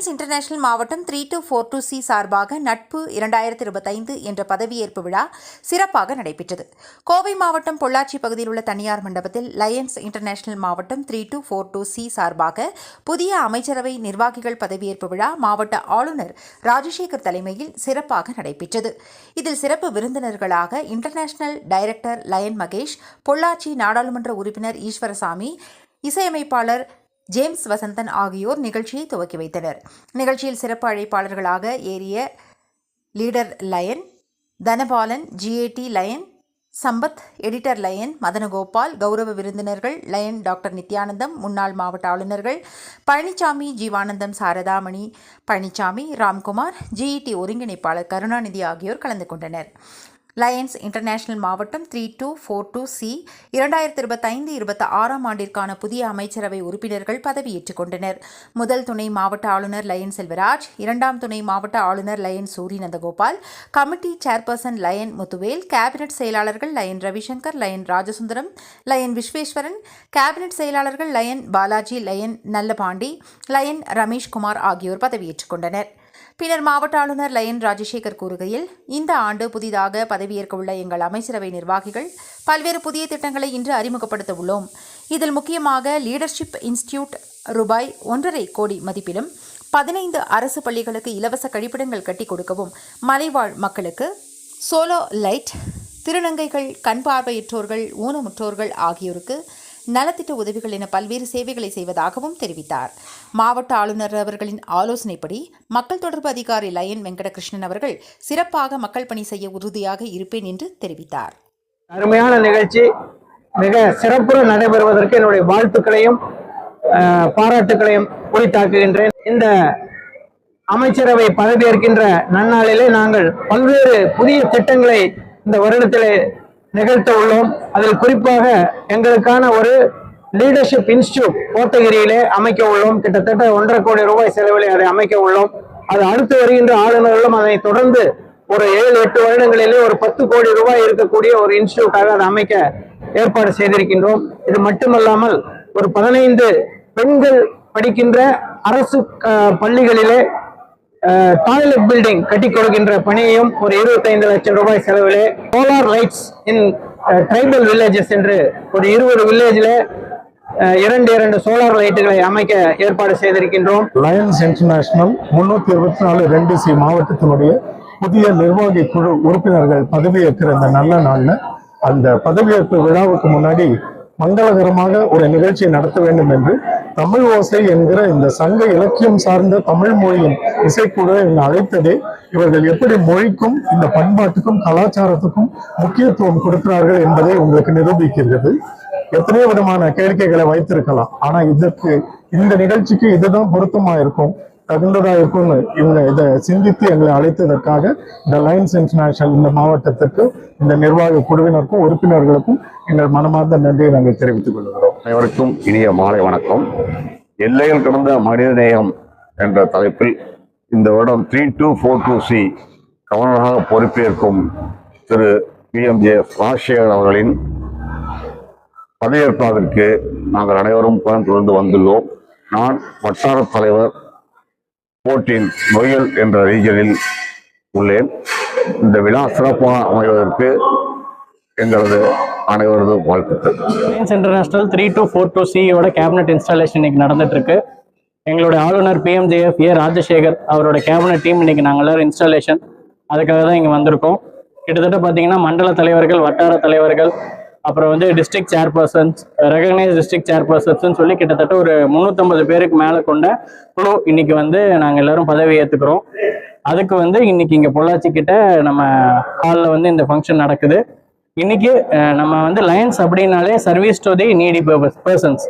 Lions international மாவட்டம் three two four two C சார்பாக நட்பு இரண்டாயிரத்தி இருபத்தைந்து என்ற பதவியேற்பு விழா சிறப்பாக நடைபெற்றது. கோவை மாவட்டம் பொள்ளாச்சி பகுதியில் உள்ள தனியார் மண்டபத்தில் லயன்ஸ் இன்டர்நேஷனல் மாவட்டம் three two four two C சார்பாக புதிய அமைச்சரவை நிர்வாகிகள் பதவியேற்பு விழா மாவட்ட ஆளுநர் ராஜசேகர் தலைமையில் சிறப்பாக நடைபெற்றது. இதில் சிறப்பு விருந்தினர்களாக international director lion Mahesh Pollachi நாடாளுமன்ற உறுப்பினர் ஈஸ்வரசாமி இசையமைப்பாளர் ஜேம்ஸ் வசந்தன் ஆகியோர் நிகழ்ச்சியை துவக்கி வைத்தனர். நிகழ்ச்சியில் சிறப்பு அழைப்பாளர்களாக ஏறிய leader lion Dhanapalan GAT lion Sampath editor lion Madanagopal கௌரவ விருந்தினர்கள் லயன் டாக்டர் நித்யானந்தம் முன்னாள் மாவட்ட ஆளுநர்கள் பழனிசாமி ஜீவானந்தம் சாரதாமணி பழனிசாமி ராம்குமார் ஜிஇடி ஒருங்கிணைப்பாளர் கருணாநிதி ஆகியோர் கலந்து கொண்டனர். லயன்ஸ் இன்டர்நேஷனல் மாவட்டம் three two four two C இரண்டாயிரத்தி இருபத்தைந்து இருபத்தி ஆறாம் ஆண்டிற்கான புதிய அமைச்சரவை உறுப்பினர்கள் பதவியேற்றுக் கொண்டனர். முதல் துணை மாவட்ட ஆளுநர் லயன் செல்வராஜ் இரண்டாம் துணை மாவட்ட ஆளுநர் lion Suri Nandagopal committee chairperson lion Muthuvel cabinet செயலாளர்கள் lion Ravishankar lion Rajasundaram lion Visweswaran cabinet செயலாளர்கள் lion Balaji lion Nallapandi lion Rameshkumar ஆகியோர் பதவியேற்றுக் கொண்டனர். பின்னர் மாவட்ட ஆளுநர் லயன் ராஜசேகர் கூறுகையில் இந்த ஆண்டு புதிதாக பதவியேற்கவுள்ள எங்கள் அமைச்சரவை நிர்வாகிகள் பல்வேறு புதிய திட்டங்களை இன்று அறிமுகப்படுத்த உள்ளோம். இதில் முக்கியமாக லீடர்ஷிப் இன்ஸ்டிடியூட் ரூபாய் ஒன்றரை கோடி மதிப்பிலும் பதினைந்து அரசு பள்ளிகளுக்கு இலவச கழிப்பிடங்கள் கட்டிக் கொடுக்கவும் மலைவாழ் மக்களுக்கு சோலோ லைட் திருநங்கைகள் கண் பார்வையற்றோர்கள் ஊனமுற்றோர்கள் ஆகியோருக்கு நலத்திட்ட உதவிகள் என பல்வேறு சேவைகளை செய்வதாகவும் தெரிவித்தார். மாவட்ட ஆளுநர் அவர்களின் ஆலோசனைப்படி மக்கள் தொடர்பு அதிகாரி லயன் வெங்கடகிருஷ்ணன் அவர்கள் சிறப்பாக மக்கள் பணி செய்ய உறுதியாக இருப்பேன் என்று தெரிவித்தார். அருமையான நிகழ்ச்சி. மிக சிறப்புற நடைபெறுவதற்கு என்னுடைய வாழ்த்துக்களையும் பாராட்டுகளையும் பாராட்டுக்களையும் இந்த அமைச்சரவை பதவியேற்கின்ற நன்னாளிலே நாங்கள் பல்வேறு புதிய திட்டங்களை இந்த வருடத்திலே நிகழ்த்த உள்ளோம் அதில் குறிப்பாக எங்களுக்கான ஒரு லீடர்ஷிப் இன்ஸ்டியூட் கோத்தகிரியிலே அமைக்க உள்ளோம் கிட்டத்தட்ட ஒன்றரை கோடி ரூபாய் செலவிலே அதை அமைக்க உள்ளோம் அது அடுத்து வருகின்ற ஆளுநர்களும் அதை தொடர்ந்து ஒரு ஏழு எட்டு வருடங்களிலே ஒரு பத்து கோடி ரூபாய் இருக்கக்கூடிய ஒரு இன்ஸ்டியூட்டாக அதை அமைக்க ஏற்பாடு செய்திருக்கின்றோம். இது மட்டுமல்லாமல் ஒரு பதினைந்து பெண்கள் படிக்கின்ற அரசு பள்ளிகளிலே டாய்லெட் பில்டிங் கட்டி கொடுக்கின்ற பணியையும் ஒரு 25 லட்சம் ரூபாய் செலவிலே solar lights in tribal villages என்று ஒரு இருபது வில்லேஜில் இரண்டு இரண்டு சோலார் லைட்டுகளை அமைக்க ஏற்பாடு செய்திருக்கின்றோம். லயன்ஸ் இன்டர்நேஷனல் முன்னூத்தி இருபத்தி நாலு ரெண்டு சி மாவட்டத்தினுடைய புதிய நிர்வாகி குழு உறுப்பினர்கள் பதவியேற்கிற இந்த நல்ல நாள்ல அந்த பதவியேற்பு விழாவுக்கு முன்னாடி மங்களகரமாக ஒரு நிகழ்ச்சியை நடத்த வேண்டும் என்று தமிழ் ஓசை என்கிற இந்த சங்க இலக்கியம் சார்ந்த தமிழ் மொழியின் இசைக்குழு என்னை அழைத்ததே. இவர்கள் எப்படி மொழிக்கும் இந்த பண்பாட்டுக்கும் கலாச்சாரத்துக்கும் முக்கியத்துவம் கொடுக்கிறார்கள் என்பதை உங்களுக்கு நிரூபிக்கிறது. எத்தனையோ விதமான கேளிக்கைகளை வைத்திருக்கலாம். ஆனா இதற்கு இந்த நிகழ்ச்சிக்கு இதுதான் பொருத்தமா இருக்கும். தகுந்ததா இருக்கும்னு இவங்க இதை சிந்தித்து எங்களை அழைத்ததற்காக இந்த லைன்ஸ் இன்டர்நேஷனல் இந்த மாவட்டத்திற்கு இந்த நிர்வாக குழுவினருக்கும் உறுப்பினர்களுக்கும் எங்கள் மனமார்ந்த நன்றியை நாங்கள் தெரிவித்துக் கொள்கிறோம். அனைவருக்கும் இனிய மாலை வணக்கம். எல்லைகள் கடந்த மனிதநேயம் என்ற தலைப்பில் இந்த வருடம் three two four two C கவர்னராக பொறுப்பேற்கும் திரு பிஎம்ஜே ராஜசேகர் அவர்களின் பதவியேற்பதற்கு நாங்கள் அனைவரும் தொடர்ந்து வந்துள்ளோம். நான் வட்டார தலைவர் போட்டின் நொயல் என்ற ரீஜனில் உள்ளேன். இந்த விழா சிறப்பாக அமைவதற்கு எங்களது அனைவரது வாழ்த்துக்கள். Science international three two four two சியோட கேபினட் இன்ஸ்டாலேஷன் இன்னைக்கு நடந்துட்டு இருக்கு எங்களுடைய ஆளுநர் பிஎம்ஜேஎஃப் ஏ ராஜசேகர் அவரோட கேபினட் டீம் இன்னைக்கு நாங்கள் எல்லாரும் இன்ஸ்டாலேஷன் அதுக்காக தான் இங்கே வந்திருக்கோம். கிட்டத்தட்ட பார்த்தீங்கன்னா மண்டல தலைவர்கள் வட்டார தலைவர்கள் அப்புறம் வந்து டிஸ்ட்ரிக்ட் சேர்பர்சன்ஸ் ரெகக்னைஸ் டிஸ்ட்ரிக்ட் சேர்பர்சன்ஸ்னு சொல்லி கிட்டத்தட்ட ஒரு முந்நூற்றம்பது பேருக்கு மேலே கொண்ட குழு இன்னைக்கு வந்து நாங்கள் எல்லாரும் பதவி ஏற்றுக்கிறோம் அதுக்கு வந்து இன்னைக்கு இங்கே பொள்ளாச்சி கிட்ட நம்ம ஹாலில் வந்து இந்த ஃபங்க்ஷன் நடக்குது. இன்னைக்கு நம்ம வந்து லயன்ஸ் அப்படின்னாலே service to the needy persons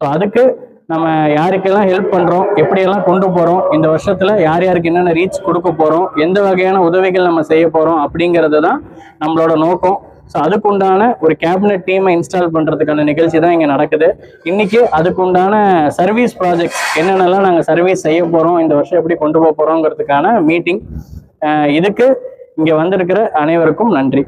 so அதுக்கு நம்ம யாருக்கெல்லாம் ஹெல்ப் பண்ணுறோம் எப்படியெல்லாம் கொண்டு போகிறோம் இந்த வருஷத்தில் யார் யாருக்கு என்னென்ன ரீச் கொடுக்க போகிறோம் எந்த வகையான உதவிகள் நம்ம செய்ய போகிறோம் அப்படிங்கிறது தான் நம்மளோட நோக்கம். ஸோ அதுக்குண்டான ஒரு கேபினட் டீமை இன்ஸ்டால் பண்ணுறதுக்கான நிகழ்ச்சி தான் இங்கே நடக்குது. இன்றைக்கி அதுக்குண்டான சர்வீஸ் ப்ராஜெக்ட்ஸ் என்னென்னலாம் நாங்கள் சர்வீஸ் செய்ய போகிறோம் இந்த வருஷம் எப்படி கொண்டு போக போகிறோங்கிறதுக்கான மீட்டிங் இதுக்கு இங்கே வந்திருக்கிற அனைவருக்கும் நன்றி.